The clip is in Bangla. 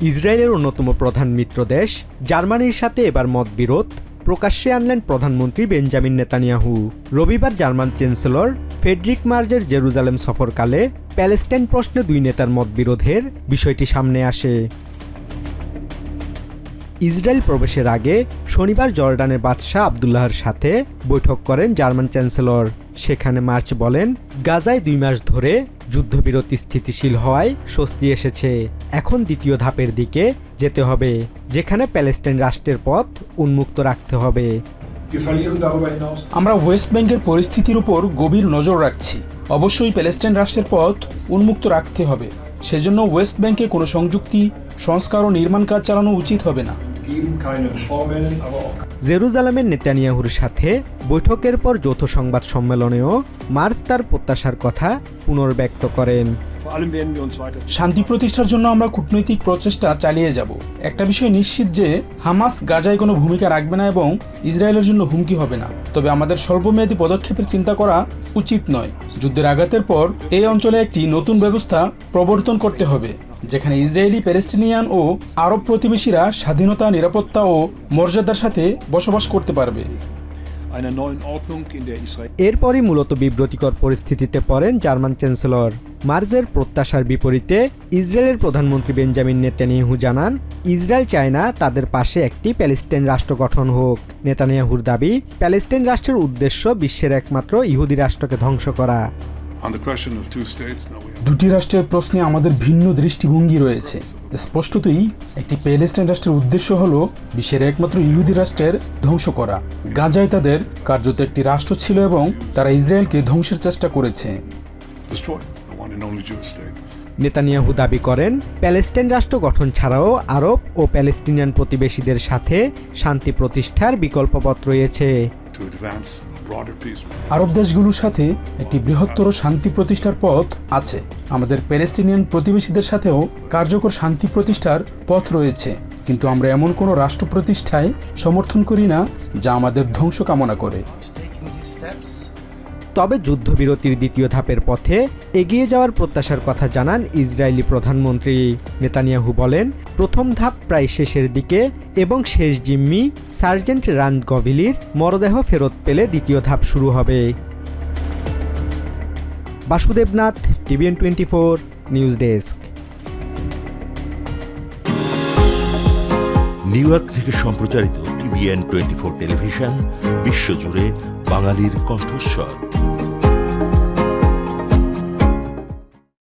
ইসরায়েলের অন্যতম প্রধান মিত্র দেশ, জার্মানির সাথে এবার মতবিরোধ, প্রকাশ্যে আনলেন প্রধানমন্ত্রী বেঞ্জামিন নেতানিয়াহু। রবিবার জার্মান চ্যান্সেলর ফেডরিক মার্জের জেরুজালেম সফরকালে প্যালেস্টাইন প্রশ্নে দুই নেতার মতবিরোধের বিষয়টি সামনে আসে। ইসরায়েল প্রবেশের আগে শনিবার জর্ডানের বাদশাহ আবদুল্লাহর সাথে বৈঠক করেন জার্মান চ্যান্সেলর। সেখানে মার্চ বলেন, গাজায় দুই মাস ধরে যুদ্ধবিরতি স্থিতিশীল হওয়ায় স্বস্তি এসেছে। এখন দ্বিতীয় ধাপের দিকে যেতে হবে, যেখানে প্যালেস্টাইন রাষ্ট্রের পথ উন্মুক্ত রাখতে হবে। আমরা ওয়েস্ট ব্যাংকের পরিস্থিতির উপর গভীর নজর রাখছি। অবশ্যই প্যালেস্টাইন রাষ্ট্রের পথ উন্মুক্ত রাখতে হবে। সেজন্য ওয়েস্ট ব্যাংকে কোনো সংযুক্তি, সংস্কার ও নির্মাণ কাজ চালানো উচিত হবে না। জেরুজালেমের নেতানিয়াহুর সাথে বৈঠকের পর যৌথ সংবাদ সম্মেলনেও মার্চ তার প্রত্যাশার কথা পুনর্ব্যক্ত করেন। শান্তি প্রতিষ্ঠার জন্য আমরা কূটনৈতিক প্রচেষ্টা চালিয়ে যাব। একটা বিষয় নিশ্চিত যে, হামাস গাজায় কোনো ভূমিকা রাখবে না এবং ইসরায়েলের জন্য হুমকি হবে না। তবে আমাদের স্বল্পমেয়াদী পদক্ষেপের চিন্তা করা উচিত নয়। যুদ্ধের আঘাতের পর এই অঞ্চলে একটি নতুন ব্যবস্থা প্রবর্তন করতে হবে। যেখানে ইসরায়েলি প্যালেস্টিনিয়ান ও আরব প্রতিবেশীরা স্বাধীনতা নিরাপত্তা ও মর্যাদার সাথে বসবাস করতে পারবে। এরপরই মূলত বিব্রতিকর পরিস্থিতিতে পড়েন জার্মান চ্যান্সেলর। মার্জের প্রত্যাশার বিপরীতে ইসরায়েলের প্রধানমন্ত্রী বেঞ্জামিন নেতানিয়াহু জানান ইসরায়েল চায় না তাদের পাশে একটি প্যালেস্টাইন রাষ্ট্র গঠন হোক। নেতানিয়াহুর দাবি প্যালেস্টাইন রাষ্ট্রের উদ্দেশ্য বিশ্বের একমাত্র ইহুদি রাষ্ট্রকে ধ্বংস করা। দুটি রাষ্ট্রের প্রশ্নে আমাদের ভিন্ন দৃষ্টিভঙ্গি রয়েছে। স্পষ্টতই একটি প্যালেস্টাইন রাষ্ট্রের উদ্দেশ্য হল বিশ্বের একমাত্র ইহুদি রাষ্ট্রের ধ্বংস করা। গাজায় তাদের কার্যত একটি রাষ্ট্র ছিল এবং তারা ইসরায়েলকে ধ্বংসের চেষ্টা করেছে. নেতানিয়াহু দাবি করেন প্যালেস্টাইন রাষ্ট্র গঠন ছাড়াও আরব ও প্যালেস্টিনিয়ান প্রতিবেশীদের সাথে শান্তি প্রতিষ্ঠার বিকল্প পথ রয়েছে। আরব দেশগুলোর সাথে একটি বৃহত্তর শান্তি প্রতিষ্ঠার পথ আছে। আমাদের প্যালেস্টিনিয়ান প্রতিবেশীদের সাথেও কার্যকর শান্তি প্রতিষ্ঠার পথ রয়েছে। কিন্তু আমরা এমন কোনো রাষ্ট্র প্রতিষ্ঠায় সমর্থন করি না যা আমাদের ধ্বংস কামনা করে। Steps তবে যুদ্ধবিরতির দ্বিতীয় ধাপের পথে এগিয়ে যাওয়ার প্রত্যাশার কথা জানান ইসরায়েলি প্রধানমন্ত্রী নেতানিয়াহু বলেন, প্রথম ধাপ প্রায় শেষের দিকে এবং শেষ জিম্মি সার্জেন্ট রান গভিলির মরদেহ ফেরত পেলে দ্বিতীয় ধাপ শুরু হবে। Basudevnath, TVN twenty four news desk. New York থেকে সম্প্রচারিত টিভিএন টোয়েন্টি ফোর টেলিভিশন, বিশ্বজুড়ে বাঙালির কণ্ঠস্বর।